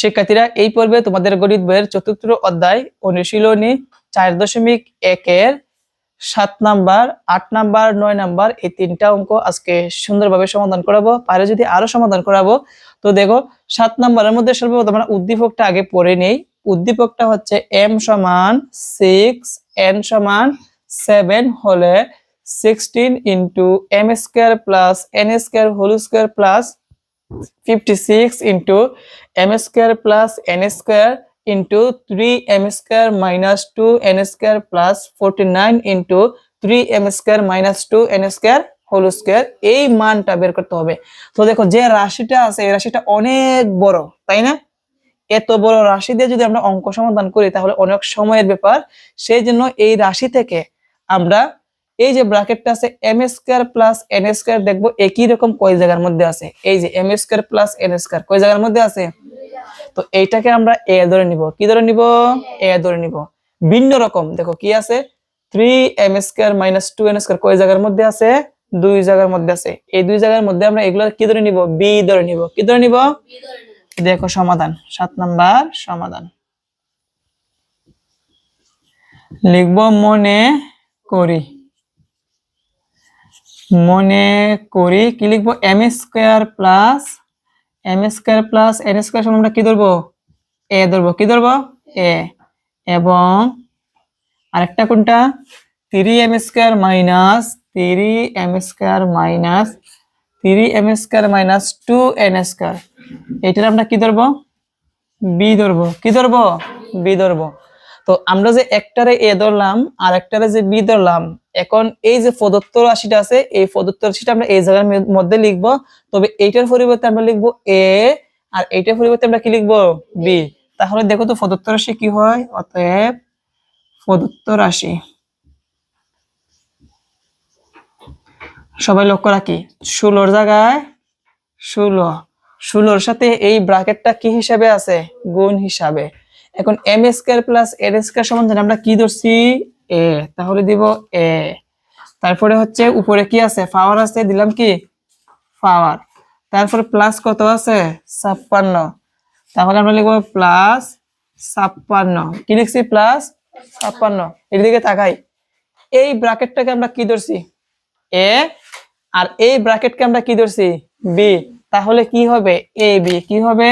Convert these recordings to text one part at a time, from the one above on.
শিক্ষার্থীরা, এই পর্বে তোমাদের গণিত বইয়ের চতুর্থ অধ্যায় অনুশীলনী চার দশমিক একের সাত নাম্বার, আট নাম্বার, নয় নাম্বার এই তিনটা অঙ্ক আজকে সুন্দরভাবে সমাধান করাবো। পারে যদি আরও সমাধান করাবো, তো দেখো সাত নাম্বারের মধ্যে সর্বপ্রথম আমরা উদ্দীপকটা আগে পড়ে নেই। উদ্দীপকটা হচ্ছে এম সমান সিক্স এন সমান সেভেন হলে sixteen into M square plus N square whole square plus fifty six into M square plus N square into three M square minus two N square plus forty nine into three M square minus two N square whole এই মানটা বের করতে হবে। তো দেখো, যে রাশিটা আছে, এই রাশিটা অনেক বড়, তাই না? এত বড় রাশি দিয়ে যদি আমরা অঙ্ক সমাধান করি, তাহলে অনেক সময়ের ব্যাপার। সেই জন্য এই রাশি থেকে আমরা এই যে ব্র্যাকেটটা আছে M square plus N square দেখব একই রকম কয় জায়গার মধ্যে আছে। এই যে M square plus N square কয় জায়গার মধ্যে আছে? তো এইটাকে আমরা এ ধরে নিব। কি ধরে নিব? এ ধরে নিব। ভিন্ন রকম। দেখো কি আছে? Three M square minus two N square কয় জায়গার মধ্যে আছে? দুই জায়গার মধ্যে আছে। এই দুই জায়গার মধ্যে আমরা এগুলো কি ধরে নিব? বি ধরে নিব। কি ধরে নিব? দেখো সমাধান। সাত নাম্বার সমাধান। লিখব মনে করি। মনে করি কি লিখব? M square plus M square plus N square সমান আমরা কি ধরবো? এ ধরবো। কি ধরবো? এ এবং আরেকটা কোনটা? Three M square minus three M square minus three M square minus two N square এটার আমরা কি ধরবো? বি ধরবো। কি ধরবো? বি ধরবো। তো আমরা যে একটারে এ ধরলাম আর একটারে যে বি ধরলাম এখন এই যে প্রদত্ত রাশিটা আছে এই প্রদত্ত রাশিটা আমরা এই জায়গার মধ্যে লিখব। তবে এইটার পরিবর্তে আমরা লিখব এ আর এইটার পরিবর্তে আমরা কি লিখব? বি। তাহলে দেখো তো প্রদত্ত রাশি কি হয়? অতএব প্রদত্ত রাশি। সবাই লক্ষ্য রাখি ষোলোর জায়গায় ষোলো। ষোলোর সাথে এই ব্র্যাকেটটা কি হিসাবে আছে? গুণ হিসাবে। এখন এম স্কোয়ার প্লাস এর স্কোয়ার সমান জানি আমরা কি ধরছি? এ তাহলে দিব এ তারপরে হচ্ছে উপরে কি আছে? পাওয়ার আছে, দিলাম কি? পাওয়ার তারপরে প্লাস কত আছে? ছাপ্পান্ন। তাহলে আমরা লিখব প্লাস ছাপ্পান্ন। কি লিখছি? প্লাস ছাপ্পান্ন। এর দিকে তাকাই। এই ব্র্যাকেটটাকে আমরা কি ধরছি? এ আর এই ব্র্যাকেটকে আমরা কি ধরছি? বি তাহলে কি হবে? এ বি কি হবে?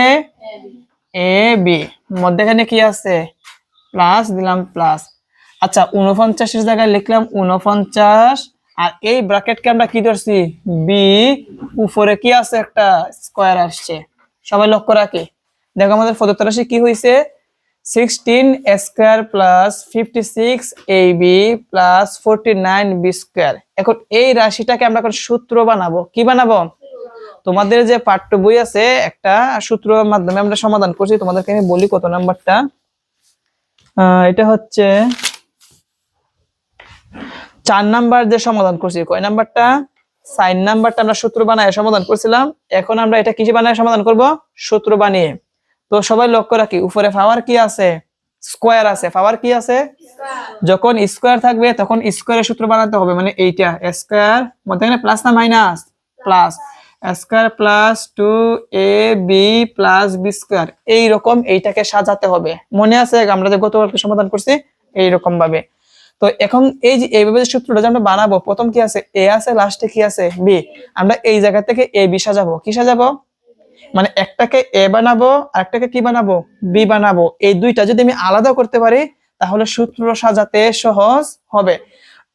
এ বি মধ্যখানে কি আছে? প্লাস দিলাম প্লাস আচ্ছা উনপঞ্চাশের জায়গায় লিখলাম উনপঞ্চাশ আর এই ব্র্যাকেটকে আমরা কি ধরছি? বি উপরে কি আছে? একটা স্কোয়ার আসছে। সবাই লক্ষ্য রাখি। দেখো আমাদের প্রদত্ত রাশি কি হয়েছে sixteen square plus fifty six A B plus forty nine B square এখন এই রাশিটাকে আমরা এখন সূত্র বানাবো। কি বানাবো? তোমাদের যে পাঠ্য বই আছে, একটা সূত্রের মাধ্যমে আমরা সমাধান করছি। তোমাদেরকে আমি বলি কত নাম্বারটা। এটা হচ্ছে চার নাম্বার যে সমাধান করছি। কয় নাম্বারটা? সাইন নাম্বারটা আমরা সূত্র বানায় সমাধান করছিলাম। এখন আমরা এটা কিসে বানায় সমাধান করব? সূত্র বানিয়ে। তো সবাই লক্ষ্য রাখি, উপরে পাওয়ার কি আছে? স্কোয়ার আছে। পাওয়ার কি আছে? যখন স্কোয়ার থাকবে, তখন স্কোয়ারের সূত্র বানাতে হবে। মানে এইটা স্কোয়ার মধ্যে প্লাস না minus plus square plus two A B plus B square. এইরকম এইটাকে সাজাতে হবে। মনে আছে? আমরা যে গতকালকে সমাধান করছি এইরকম ভাবে তো এখন এই যে এইভাবে যে সূত্রটা যে আমরা বানাবো, প্রথম কি আছে? এ আছে লাস্টে কি আছে? বি। আমরা এই জায়গা থেকে এ বি সাজাবো। কি সাজাবো? মানে একটাকে এ বানাবো আর একটাকে কি বানাবো? বি বানাবো। এই দুইটা যদি আমি আলাদা করতে পারি, তাহলে সূত্র সাজাতে সহজ হবে।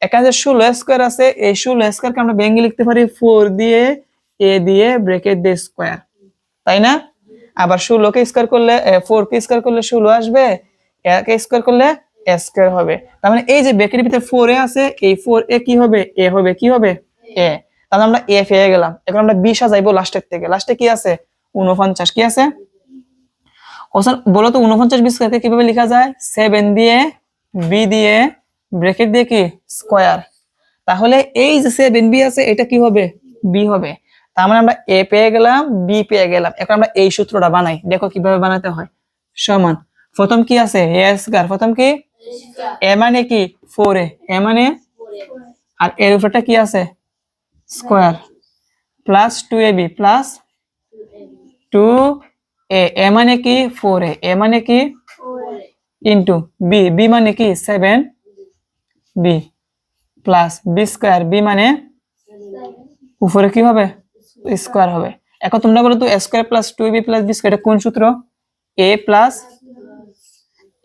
এখানে যে ষোলো স্কোয়ার আছে, এই ষোলো স্কোয়ারকে আমরা ভেঙে লিখতে পারি ফোর দিয়ে এ দিয়ে ব্রেকেট দিয়ে স্কোয়ার তাই না? আবার ষোলোকে স্কোয়ার করলে ফোর কে স্কোয়ার করলে ষোলো আসবে একে স্কোয়ার করলে স্কোয়ার হবে। তার মানে এই যে ব্রেকেটের ভিতরে ফোর এ আছে, এই ফোর এ কি হবে? এ হবে, কি হবে? এ তাহলে আমরা এ পেয়ে গেলাম। এখন আমরা বি সাজাইবো লাস্টের থেকে। লাস্টে কি আছে? উনপঞ্চাশ কি আছে? ওসান বলো তো উনপঞ্চাশ বিশ স্কোয়ারকে কীভাবে লেখা যায়? সেভেন দিয়ে বি দিয়ে ব্রেকেট দিয়ে কি? স্কোয়ার তাহলে এই যে সেভেন বি আছে, এটা কি হবে? বি হবে। তার মানে আমরা এ পেয়ে গেলাম বি পেয়ে গেলাম। এখন আমরা এই সূত্রটা বানাই। দেখো কীভাবে বানাতে হয়। সমান। প্রথম কি আছে? প্রথম কি? এ মানে কি? ফোর এ এ মানে? আর এর উপরটা কি আছে? Square plus two A B plus two A A মানে কি? ফোর এ এ মানে কি? ইন্টু বি বি মানে কি? Seven B plus B square B মানে? উপরে কি হবে? স্কোয়ার হবে। এখন তোমরা বলো তো square plus two B plus B এটা কোন সূত্র? A plus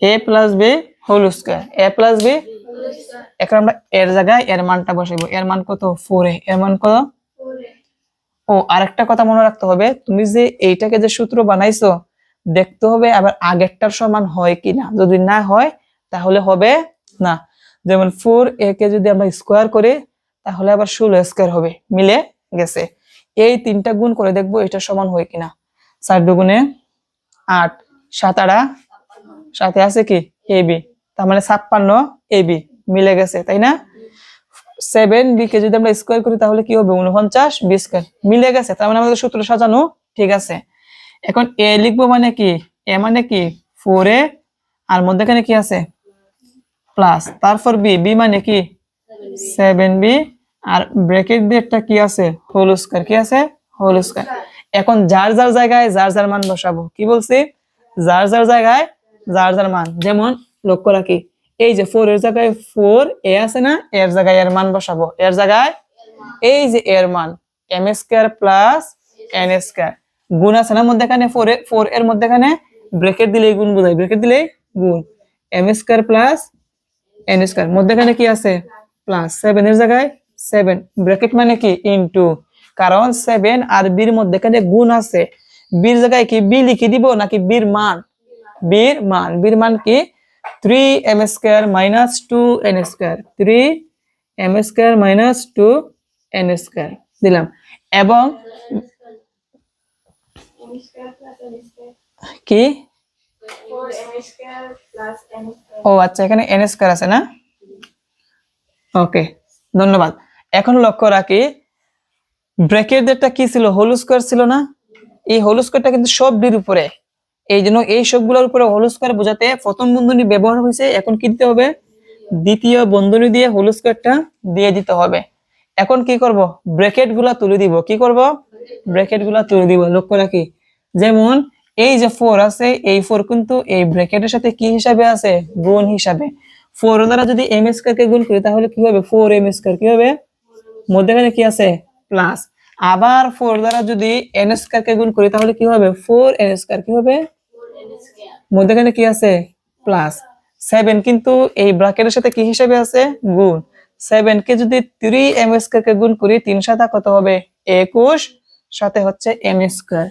A plus B whole square A plus B এখন আমরা এর জায়গায় এর মানটা বসাইবো। এর মান কত? Four A. এর মান কত? ও, আরেকটা কথা মনে রাখতে হবে, তুমি যে এইটাকে যে সূত্র বানাইছো, দেখতে হবে আবার আগেরটার সমান হয় কিনা। যদি না হয়, তাহলে হবে না। যেমন ফোর এ কে যদি আমরা স্কোয়ার করি, তাহলে আবার ষোলো স্কোয়ার হবে। মিলে গেছে। এই তিনটা গুণ করে দেখব এটা সমান হয় কিনা। চার দুগুণে আট, সাত আড়া, সাথে আছে কি? A, B. তার মানে ছাপ্পান্ন এ, বি। মিলে গেছে, তাই না? সেভেন বি কে যদি আমরা স্কোয়ার করি তাহলে কি হবে? উনপঞ্চাশ বি স্কোয়ার। মিলে গেছে, তার মানে আমাদের সূত্র সাজানো ঠিক আছে। এখন এ লিখব মানে কি? এ মানে কি? ফোর এ, আর মধ্যেখানে কি আছে? প্লাস তারপর বি বি মানে কি? Seven B. আর ব্রেকেট দিয়ে একটা কি আছে? হোল স্কোয়ার কি আছে? হোল স্কোয়ার এখন যার যার জায়গায় যার যার মান বসাবো। কি বলছি? যার যার জায়গায় যার যার মান। যেমন লক্ষ্য রাখি, এই যে ফোর এর জায়গায় ফোর এ আছে না, এর জায়গায় এর মান বসাবো। এর জায়গায় এই যে এর মান M square plus N square গুণ আছে না মধ্যেখানে ফোর ফোর এর মধ্যেখানে ব্রেকেট দিলেই গুণ বোঝায়। ব্রেকেট দিলেই গুণ। M square plus N square মধ্যেখানে কি আছে? প্লাস সেভেন এর জায়গায় সেভেন ব্র্যাকেট মানে কি? ইনটু কারণ সেভেন আর বির মধ্যেখানে গুণ আছে। বির জায়গায় কি বি লিখে দিব নাকি বির মান? বির মান। বির মান কি? Three M square minus two N square three M square minus two N square দিলাম। এবং কি? ও আচ্ছা এখানে এন স্কোয়ার আছে না? ওকে ধন্যবাদ। এখন লক্ষ্য রাখি ব্র্যাকেটদেরটা কি ছিল? হোল স্কোয়ার ছিল না? এই হোল স্কোয়ারটা কিন্তু সব ডির উপরে। এই জন্য এই সবগুলোর উপরে হোল স্কোয়ার বোঝাতে প্রথম বন্ধনী ব্যবহার হয়েছে, এখন কি দিতে হবে? দ্বিতীয় বন্ধনী দিয়ে হোল স্কোয়ারটা দিয়ে দিতে হবে। এখন কি করব? ব্র্যাকেটগুলা তুলে দিব। কি করব? ব্র্যাকেটগুলা তুলে দিব। লক্ষ্য রাখি। যেমন, এই যে ফোর আছে, এই ফোর কিন্তু এই ব্র্যাকেটের সাথে কি হিসাবে আছে? গুণ হিসাবে। ফোর দ্বারা যদি এম স্কোয়ার কে গুণ করি, তাহলে কি হবে? ফোর এম স্কোয়ার কি হবে? মধ্যখানে কি আছে? প্লাস আবার ফোর দ্বারা যদি এন স্কোয়ার কে গুণ করি, তাহলে কি হবে? ফোর এন স্কোয়ার কি হবে? মধ্যখানে কি আছে? প্লাস সেভেন কিন্তু এই ব্র্যাকেটের সাথে কি হিসাবে আছে? গুণ. সেভেন কে যদি থ্রি এম স্কোয়ার কে গুণ করি, তিন সাথে কত হবে? একুশ। সাথে হচ্ছে এম স্কোয়ার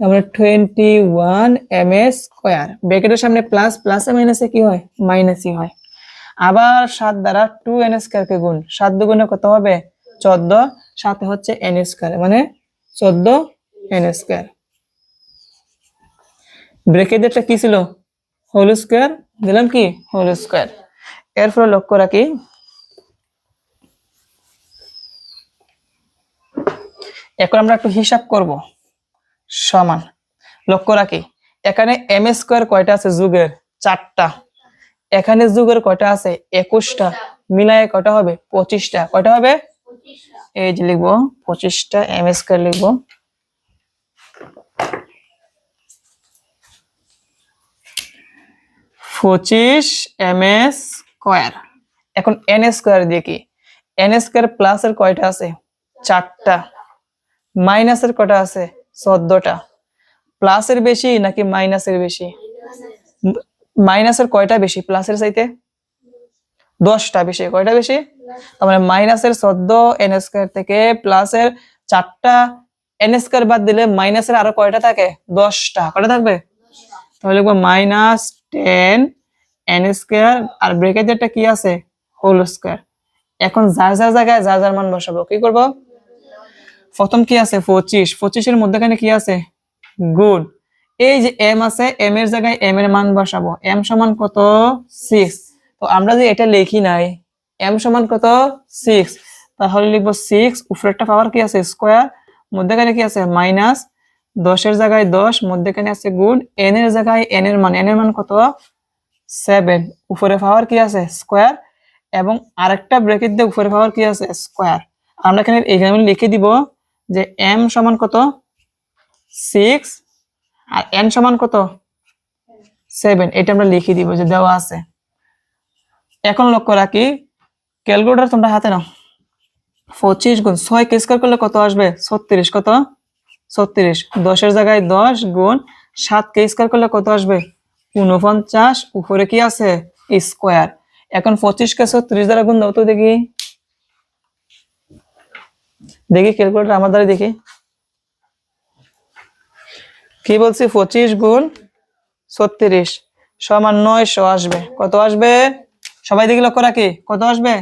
তারপরে টোয়েন্টি ওয়ান এম স্কোয়ার ব্র্যাকেটের সামনে প্লাস প্লাস এ মাইনাসে কি হয়? মাইনাসই হয়। আবার সাত দ্বারা টু এন স্কোয়ার কে গুণ। সাত দুগুণে কত হবে? চোদ্দ, সাথে হচ্ছে এন স্কোয়ার মানে চোদ্দ এন স্কোয়ার ব্রেকেটটা কি ছিল? হোল স্কোয়ার দিলাম কি? হোল স্কোয়ার এর ফলে লক্ষ্য রাখি। এখন আমরা একটু হিসাব করব। সমান। লক্ষ্য রাখি। এখানে এম স্কোয়ার কয়টা আছে? যুগের চারটা। এখানে যুগের কয়টা আছে? একুশটা। মিলায়ে কয়টা হবে? পঁচিশটা। কয়টা হবে? এই যে লিখব, পঁচিশটা এম স্কোয়ার লিখব। পঁচিশ এম স্কোয়ার। এখন এন স্কোয়ার দিয়ে কি? এন স্কোয়ার প্লাস এর কয়টা আছে? চারটা। মাইনাসের কয়টা আছে? চোদ্দটা। প্লাসের বেশি নাকি মাইনাসের বেশি? মাইনাসের কয়টা বেশি? প্লাসের চাইতে? দশটা বেশি, কয়টা বেশি? তার মানে মাইনাসের চোদ্দ এন স্কোয়ার থেকে প্লাসের চারটা এন স্কোয়ার বাদ দিলে মাইনাসের আরও কয়টা থাকে? দশটা। কয়টা থাকবে? তাহলে মাইনাস টেন এন স্কোয়ার আর ব্রেকেটেরটা কি আছে? হোল স্কোয়ার এখন যার যার জায়গায় যার যার মান বসাবো, কি করব? প্রথম কি আছে? পঁচিশ। পঁচিশের মধ্যেখানে কি আছে? গুড এই যে এম আছে এম এর জায়গায় এম এর মান বসাবো। এম সমান কত? সিক্স তো আমরা যে এটা লিখি নাই এম সমান কত? সিক্স তাহলে লিখব সিক্স উপরেরটা পাওয়ার কি আছে? স্কোয়ার মধ্যেখানে কি আছে? মাইনাস দশের জায়গায় দশ, মধ্যেখানে আছে গুণ। এন এর জায়গায় এন এর মান। এন এর মান কত? সেভেন উপরে পাওয়ার কি আছে? স্কোয়ার এবং আরেকটা ব্রেকেট দিয়ে উপরে পাওয়ার কি আছে? স্কোয়ার আমরা এখানে এখানে লিখে দিব যে এম সমান কত? সিক্স আর এন সমান কত? সেভেন এটা আমরা লিখে দিব যে দেওয়া আছে। এখন লক্ষ্য রাখি, ক্যালকুলেটার তোমরা হাতে নাও। পঁচিশ গুণ ছয় কে স্কোয়ার করলে কত আসবে? ছত্রিশ। কত? ছত্রিশ। দশের জায়গায় দশ গুণ সাত কে স্কোয়ার করলে কত আসবে? উনপঞ্চাশ উপরে কি আছে? স্কোয়ার। এখন পঁচিশ কে ছত্রিশ দ্বারা গুণ দাও তো দেখি। দেখি ক্যালকুলেটার আমার দ্বারা দেখি। কি বলছি? পঁচিশ গুণ ছত্রিশ সমান নয়শো আসবে। কত আসবে? সবাই দিকে লক্ষ্য রাখি, কত আসবে?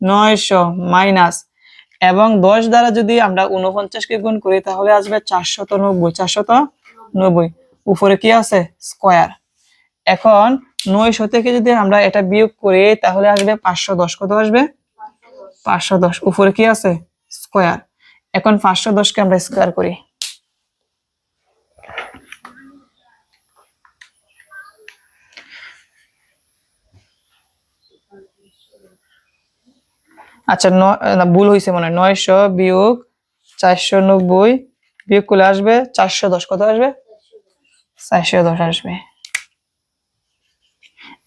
নয়শো মাইনাস। এবং দশ দ্বারা যদি আমরা উনপঞ্চাশকে গুণ করি, তাহলে আসবে চারশত নব্বই চারশত নব্বই। উপরে কি আছে? স্কোয়ার। এখন নয়শো থেকে যদি আমরা এটা বিয়োগ করি, তাহলে আসবে পাঁচশো দশ। কত আসবে? পাঁচশো দশ। উপরে কি আছে? স্কোয়ার। এখন পাঁচশো দশকে আমরা স্কোয়ার করি। আচ্ছা ভুল হয়েছে মনে হয়। নয়শো বিয়োগ চারশো নব্বই বিয়োগ করলে আসবে চারশো দশ। কত আসবে? চারশো দশ আসবে।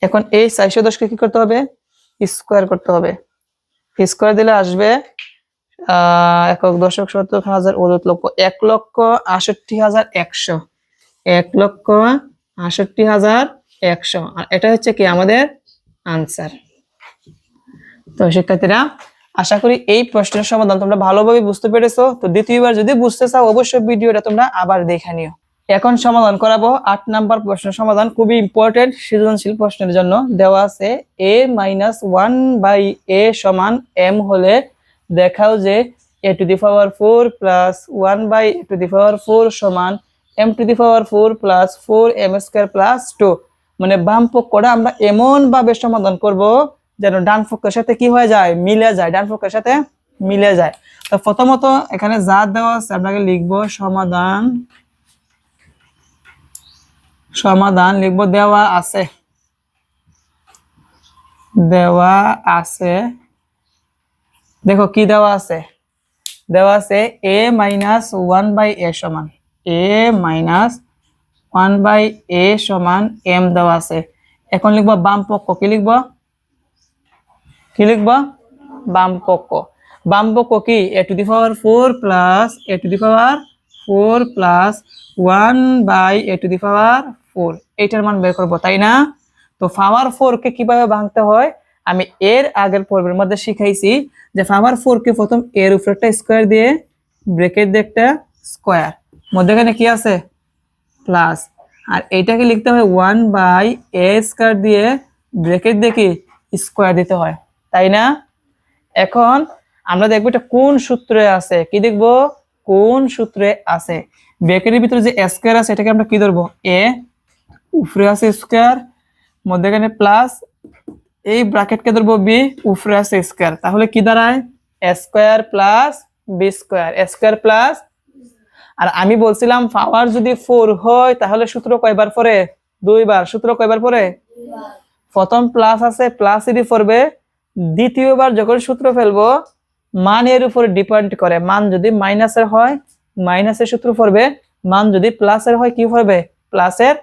এখন এই চারশো দশকে কি করতে হবে? স্কোয়ার করতে হবে। স্কোয়ার দিলে আসবে আহ একক দশক শতক হাজার অযুত লক্ষ, এক লক্ষ আষট্টি হাজার একশো। এক লক্ষ আষট্টি হাজার একশো। আর এটা হচ্ছে কি আমাদের আনসার। তো শিক্ষার্থীরা আশা করি এই প্রশ্নের সমাধান তোমরা ভালোভাবে বুঝতে পেরেছ। তো দ্বিতীয়বার যদি বুঝতে চাও, অবশ্যই ভিডিওটা তোমরা আবার দেখে নিও। এখন সমাধান করাবো। আট নাম্বার প্রশ্নের সমাধান খুবই ইম্পর্টেন্ট সৃজনশীল প্রশ্নের জন্য দেওয়া আছে। A minus one by a সমান এম হলে দেখাও যে a to the power four plus one by a to the power four সমান m to the power four plus four m square plus two মানে বাম পক্ষটা আমরা এমন ভাবে সমাধান করব যেন ডান পক্ষের সাথে কি হয়ে যায়? মিলে যায়। ডান পক্ষের সাথে মিলে যায়। তো প্রথমত এখানে যা দেওয়া আছে, আপনাকে লিখব সমাধান। সমাধান লিখব, দেওয়া আছে। দেওয়া আছে। দেখো কি দেওয়া আছে? দেওয়া আছে a minus one by a সমান। A minus one by a সমান এম দেওয়া আছে। এখন লিখব বাম পক্ষ। কি লিখব? কি লিখব? বাম পক্ষ বাম পক্ষ কি? A to the power four plus a to the power four plus one by a to the power four. এইটার মান বের করব, তাই না? তো পাওয়ার ফোর কে কীভাবে ভাঙতে হয়? আমি এর আগের পর্বের মধ্যে শিখাইছি যে পাওয়ার ফোর কে প্রথম এর উপরে একটা স্কোয়ার দিয়ে ব্রেকেট দিয়ে একটা স্কোয়ার। মধ্যেখানে কি আছে? প্লাস। আর এইটাকে লিখতে হয় ওয়ান বাই এ স্কোয়ার দিয়ে ব্রেকেট দিয়ে কি? স্কোয়ার দিতে হয়। তাই না? এখন আমরা দেখব এটা কোন সূত্রে আছে। কি দেখব? কোন সূত্রে আছে? ব্রেকেটের ভিতরে যে স্কোয়ার আছে এটাকে আমরা কি ধরবো? এ উপরে আছে স্কোয়ার মধ্যেখানে প্লাস এই ব্র্যাকেটকে ধরবো বি উপরে আছে স্কোয়ার। তাহলে কি দাঁড়ায়? Square plus b square. Square plus? আর আমি বলছিলাম পাওয়ার যদি ফোর হয় তাহলে সূত্র কয়বার পরে দুইবার। সূত্র কয়বার পরে প্রথম প্লাস আছে প্লাস এরই পড়বে দ্বিতীয়বার যখন সূত্র ফেলব মান এর উপরে ডিপেন্ড করে, মান যদি মাইনাসের হয় মাইনাসের সূত্র পড়বে, মান যদি প্লাসের হয়, কি পড়বে? প্লাসের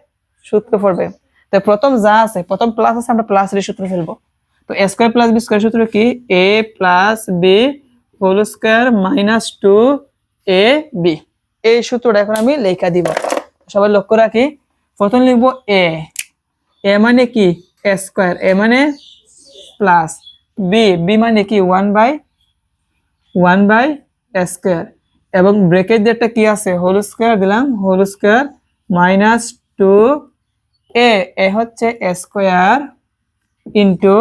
সূত্র পড়বে। তো প্রথম যা আছে, প্রথম প্লাস আছে, আমরা প্লাস এর সূত্র ফেলব। তো a square plus b square সূত্র কি? A plus b whole square minus two a b এই সূত্রটা এখন আমি লেখা দিব। সবাই লক্ষ্য রাখি, প্রথম লিখব এ এ মানে কি? এ স্কোয়ার এ মানে প্লাস বি বি মানে কি? One by one by square এবং ব্রেকেট যেটা কি আছে? হোল স্কোয়ার দিলাম। Whole square minus two a a হচ্ছে স্কোয়ার ইন্টু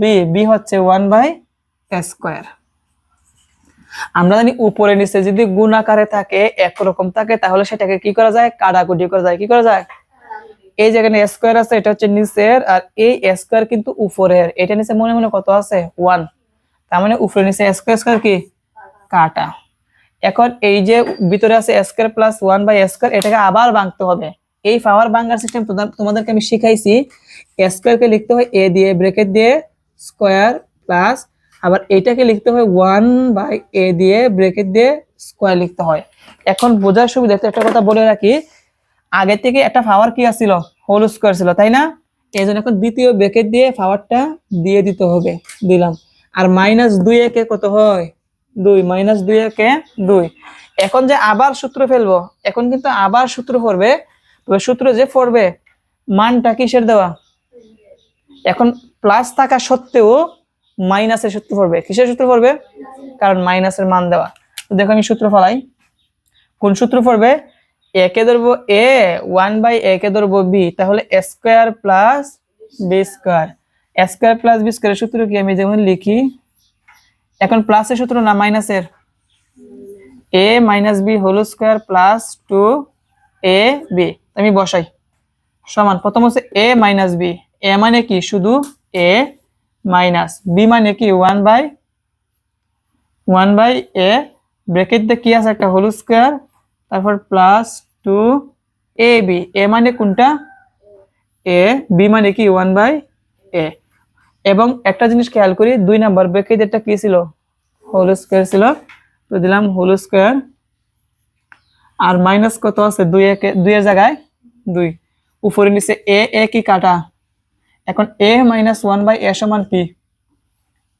বি বি হচ্ছে ওয়ান বাই স্কোয়ার আমরা জানি উপরে নিচে যদি গুণ আকারে থাকে, একরকম থাকে, তাহলে সেটাকে কি করা যায়? কাটাকুটি করা যায়। কি করা যায়? এই যেখানে স্কোয়ার আছে, এটা হচ্ছে নিচের, আর এই স্কোয়ার কিন্তু উপরের। এটা নিচে মনে মনে কত আছে? ওয়ান তার মানে উপরে নিচে স্কোয়ার স্কোয়ার কি? কাটা। এখন এই যে ভিতরে আছে square plus one by square এটাকে আবার ভাঙতে হবে। এই পাওয়ার ভাঙার সিস্টেম তোমাদেরকে আমি শিখাইছি। স্কোয়ারকে লিখতে হয় এ দিয়ে ব্রেকেট দিয়ে স্কোয়ার প্লাস আবার এইটাকে লিখতে হয় ওয়ান বাই এ দিয়ে ব্রেকেট দিয়ে স্কোয়ার লিখতে হয়। এখন বোঝার সুবিধার্থে একটা কথা বলে রাখি। আগে থেকে একটা পাওয়ার কি আসছিল হোল স্কোয়ার ছিল, তাই না? এই জন্য এখন দ্বিতীয় ব্রেকেট দিয়ে পাওয়ারটা দিয়ে দিতে হবে, দিলাম। আর মাইনাস দুই একে কত হয়? দুই মাইনাস দুই একে দুই। এখন যে আবার সূত্র ফেলব, এখন কিন্তু আবার সূত্র পড়বে, তবে সূত্র যে পড়বে, মানটা কিসের দেওয়া? এখন প্লাস থাকা সত্ত্বেও মাইনাসের সূত্র পড়বে। কিসের সূত্র পড়বে? কারণ মাইনাসের মান দেওয়া। তো দেখো আমি সূত্র ফলাই। কোন সূত্র পড়বে? একে ধরবো এ, ওয়ান বাই একে ধরবো বি, তাহলে square plus b square. Square plus b স্কোয়ারের সূত্র কি আমি যেমন লিখি? এখন প্লাসের সূত্র না মাইনাসের a minus b whole square plus two a b. আমি বসাই। সমান, প্রথম হচ্ছে এ মাইনাস বি। এ মানে কি? শুধু এ মাইনাস বি মানে কি? One by one by a. Bracket দিয়ে কি আছে? একটা হোল স্কোয়ার তারপর plus two a b a মানে কোনটা? এ বি মানে কি? ওয়ান বাই এ এবং একটা জিনিস খেয়াল করি, দুই নাম্বার ব্রেকেট এটা কি ছিল? হোল স্কোয়ার ছিল। তো দিলাম হোল স্কোয়ার আর মাইনাস কত আছে? দুই একে দুইয়ের জায়গায় দুই। উপরে নিচে এ এ কি কাটা? এখন a minus one by a সমান কি?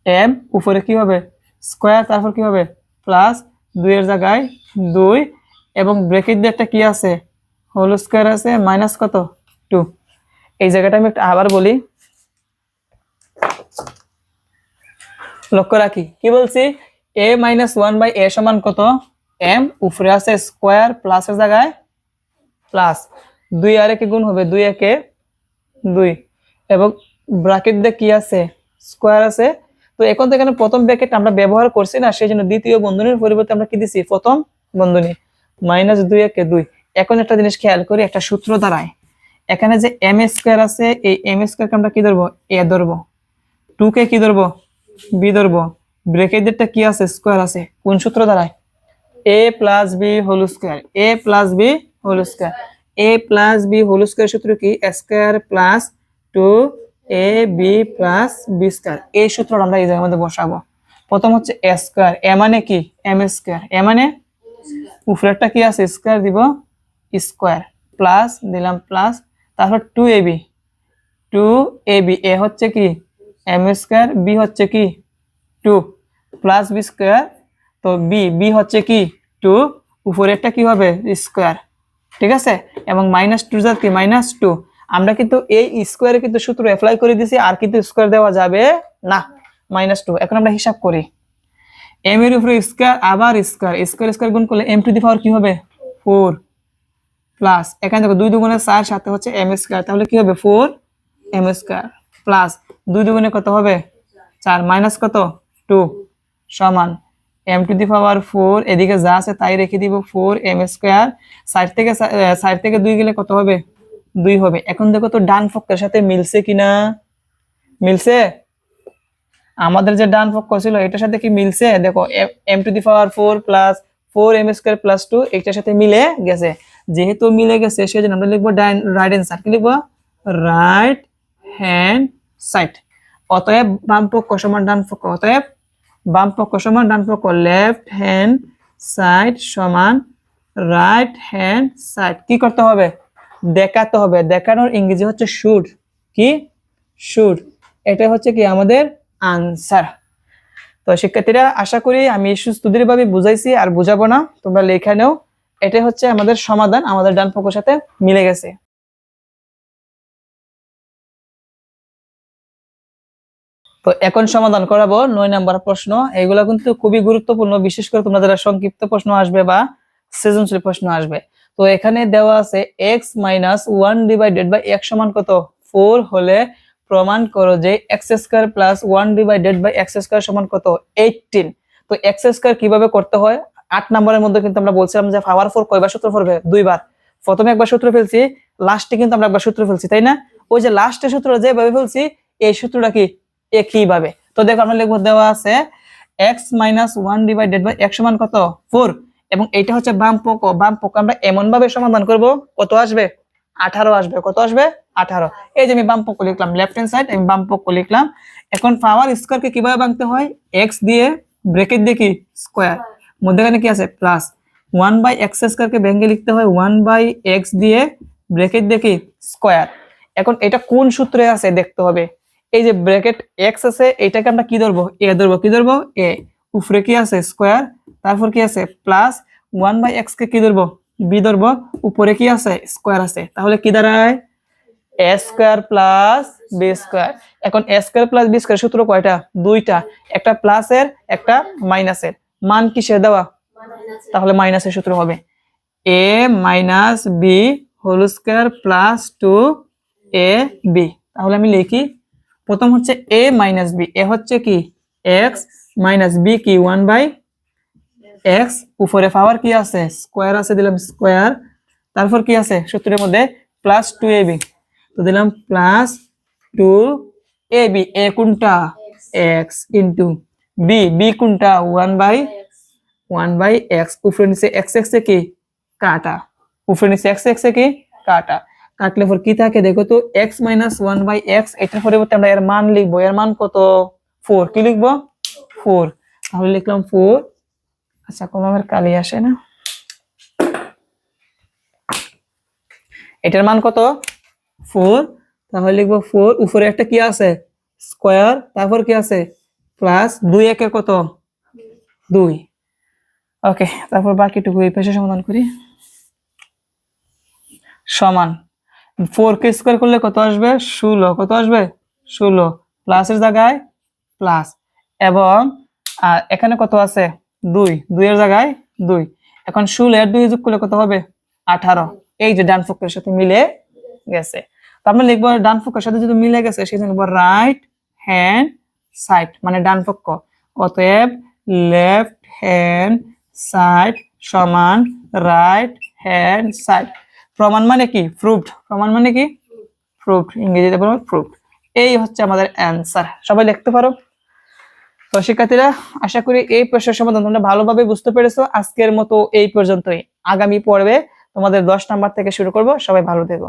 এম উপরে কি হবে? স্কোয়ার তারপর কি হবে? প্লাস দুইয়ের জায়গায় দুই। এবং ব্রেকেট দিয়ে একটা কি আছে হোল স্কোয়ার আছে মাইনাস কত? টু এই জায়গাটা আমি একটা আবার বলি। লক্ষ্য রাখি, কি বলছি? A minus one by a সমান কত? এম উপরে আছে স্কোয়ার প্লাসের জায়গায় প্লাস দুই আর একে গুণ হবে দুই একে দুই। এবং ব্রাকেট দিয়ে কি আছে স্কোয়ার আছে। তো এখন তো এখানে প্রথম ব্র্যাকেট আমরা ব্যবহার করছি না, সেই জন্য দ্বিতীয় বন্ধনীর পরিবর্তে আমরা কি দিছি? প্রথম বন্ধনী। মাইনাস দুই একে দুই। এখন একটা জিনিস খেয়াল করি, একটা সূত্র দ্বারায় এখানে যে এম স্কোয়ার আছে, এই এম স্কোয়ারকে আমরা কি ধরবো? এ ধরবো। টু কে কি ধরবো। বি ধরবো ব্রেকেটটা কি আছে? স্কোয়ার আছে। কোন সূত্র দ্বারায় a plus b whole square a plus b whole square a plus b whole square সূত্র কি? Square plus two a b plus b square এই সূত্রটা আমরা এই জায়গার মধ্যে বসাবো। প্রথম হচ্ছে স্কোয়ার এ মানে কি? এম স্কোয়ার এ মানে উপরেরটা কি আছে? স্কোয়ার দিব স্কোয়ার প্লাস দিলাম প্লাস তারপর two a b two a b a হচ্ছে কি? এম স্কোয়ার বি হচ্ছে কি? টু প্লাস বি স্কোয়ার তো বি বি হচ্ছে কি? টু উপরেরটা কি হবে? স্কোয়ার ঠিক আছে? এবং মাইনাস টু জাত কি? মাইনাস টু আমরা কিন্তু এই স্কোয়ারে কিন্তু সূত্র অ্যাপ্লাই করে দিছি, আর কিন্তু স্কোয়ার দেওয়া যাবে না। মাইনাস টু এখন আমরা হিসাব করি। এম এর উপরে স্কোয়ার আবার স্কোয়ার স্কোয়ার স্কোয়ার গুণ করলে এম টু দি পাওয়ার কি হবে? ফোর প্লাস এখানে দেখো দুই দুগুণে চার, সাথে হচ্ছে এম স্কোয়ার তাহলে কি হবে? ফোর এম স্কোয়ার প্লাস দুই দুগুণে কত হবে? চার। মাইনাস কত? টু সমান m to the power four এদিকে যা আছে তাই রেখে দিব ফোর এম স্কোয়ার সাইড থেকে সাইড থেকে দুই গেলে কত হবে? দুই হবে। এখন দেখো তো ডান পক্ষের সাথে মিলছে কিনা? মিলছে? আমাদের যে ডান পক্ষ ছিল, এটার সাথে কি মিলছে? দেখো m to the power four plus four m square plus two এটার সাথে মিলে গেছে। যেহেতু মিলে গেছে, সেজন্য আমরা লিখব রাইট হ্যান্ড সাইড কি লিখব? রাইট হ্যান্ড সাইড অতএব বাম পক্ষ সমান ডান পক্ষ, অতএব বাম পক্ষ সমান ডান পক্ষ লেফট হ্যান্ড সাইড সমান রাইট হ্যান্ড সাইড কি করতে হবে? দেখাতে হবে। দেখানোর ইংরেজি হচ্ছে শুড কি? শুড এটা হচ্ছে কি আমাদের আনসার তো শিক্ষার্থীরা, আশা করি আমি সুস্থভাবে বুঝাইছি আর বুঝাবো না। তোমরা লেখা নেও। এটা হচ্ছে আমাদের সমাধান, আমাদের ডান পক্ষের সাথে মিলে গেছে। তো এখন সমাধান করাবো নয় নাম্বার প্রশ্ন। এগুলো কিন্তু খুবই গুরুত্বপূর্ণ। বিশেষ করে তোমরা সংক্ষিপ্ত প্রশ্ন আসবে বা সৃজনশীল প্রশ্ন আসবে। তো এখানে দেওয়া আছে x minus one divided by x সমান কত? ফোর হলে প্রমাণ করো যে x square plus one divided by x square সমান কত? এইটিন তো এক্স স্কোয়ার কীভাবে করতে হয়? আট নম্বরের মধ্যে কিন্তু আমরা বলছিলাম যে পাওয়ার ফোর কয়বার সূত্র পড়বে দুইবার। প্রথমে একবার সূত্র ফেলছি লাস্টে কিন্তু আমরা একবার সূত্র ফেলছি, তাই না? ওই যে লাস্টের সূত্র যেভাবে ফেলছি, এই সূত্রটা কি? একইভাবে তো দেখো আমরা লিখব দেওয়া আছে x minus one divided by x সমান কত? ফোর এবং এটা হচ্ছে বাম পক্ষ বাম পক্ষ আমরা এমন ভাবে সমাধান করব, কত আসবে? আঠারো আসবে। কত আসবে? আঠারো। এই যে আমি বাম পক্ষ লিখলাম লেফট হ্যান্ড সাইড আমি বাম পক্ষ লিখলাম। এখন পাওয়ার স্কোয়ার কে কীভাবে ভাঙতে হয়? এক্স দিয়ে ব্রেকেট দিয়ে কি? স্কোয়ার মধ্যেখানে কি আছে? প্লাস ওয়ান বাই এক্স স্কোয়ারকে ভেঙে লিখতে হয় ওয়ান বাই এক্স দিয়ে ব্রেকেট দেখি স্কোয়ার এখন এটা কোন সূত্রে আছে দেখতে হবে। এই যে ব্র্যাকেট এক্স আছে, এটাকে আমরা কি ধরবো? এ ধরবো। কি ধরবো? এ উপরে কি আছে? স্কোয়ার তারপর কি আছে? প্লাস ওয়ান বাই এক্স কে কি ধরবো? বি ধরবো। উপরে কি আছে? স্কোয়ার আছে। তাহলে কি দাঁড়ায়? A square plus b square এখন a square plus b square সূত্র কয়টা? দুইটা। একটা প্লাসের একটা মাইনাসের মান কিসের দেওয়া? তাহলে মাইনাসের সূত্র হবে। A minus b whole square plus two a b তাহলে আমি লিখি, প্রথম হচ্ছে এ মাইনাস বি এ হচ্ছে কি? এক্স মাইনাস বি কি? ওয়ান বাই এক্স উপরে পাওয়ার কি আছে? স্কোয়ার আছে, দিলাম স্কোয়ার তারপর কি আছে? সূত্রের মধ্যে প্লাস টু এ বি তো দিলাম plus two a b a কোনটা? এক্স ইন্টু বি বি কোনটা? One by one by x উপরে নিচে এক্স এক্স এ কি? কাটা। উপরে নিচে এক্স এক্স এ কি? কাটা। কাটলে পর কি থাকে? দেখো তো x minus one by x এটার পরিবর্তে আমরা এর মান লিখব। এর মান কত? ফোর কি লিখব? ফোর তাহলে লিখলাম ফোর আচ্ছা কোনো আমার কালি আসে না। এটার মান কত? ফোর, তাহলে লিখব ফোর, উপরে একটা কি আছে? স্কোয়ার, তারপর কি আছে? প্লাস দুই একের কত? দুই। ওকে, তারপর বাকিটুকু এই পেশে সমাধান করি। সমান। ফোর কে স্কোয়ার করলে কত আসবে? ষোলো। কত আসবে? ষোলো। প্লাসের জায়গায় প্লাস। এবং এখানে কত আছে? দুই। দুইয়ের জায়গায় দুই। এখন ষোলো এর দুই যোগ করলে কত হবে? আঠারো। এই যে ডান পক্ষের সাথে মিলে গেছে। আমরা লিখব ডান পক্ষের সাথে যদি মিলে গেছে সেটা লিখব রাইট হ্যান্ড সাইড মানে ডান পক্ষ অতএব লেফট হ্যান্ড সাইড সমান রাইট হ্যান্ড সাইড প্রমাণ মানে কি? প্রুফড প্রমাণ মানে কি? প্রুফড ইংরেজিতে বলব প্রুফড এই হচ্ছে আমাদের অ্যান্সার সবাই লিখতে পারো? তো শিক্ষার্থীরা, আশা করি এই প্রশ্নের সমাধান তোমরা ভালোভাবে বুঝতে পেরেছ। আজকের মতো এই পর্যন্তই। আগামী পর্বে তোমাদের দশ নাম্বার থেকে শুরু করব। সবাই ভালো থেকো।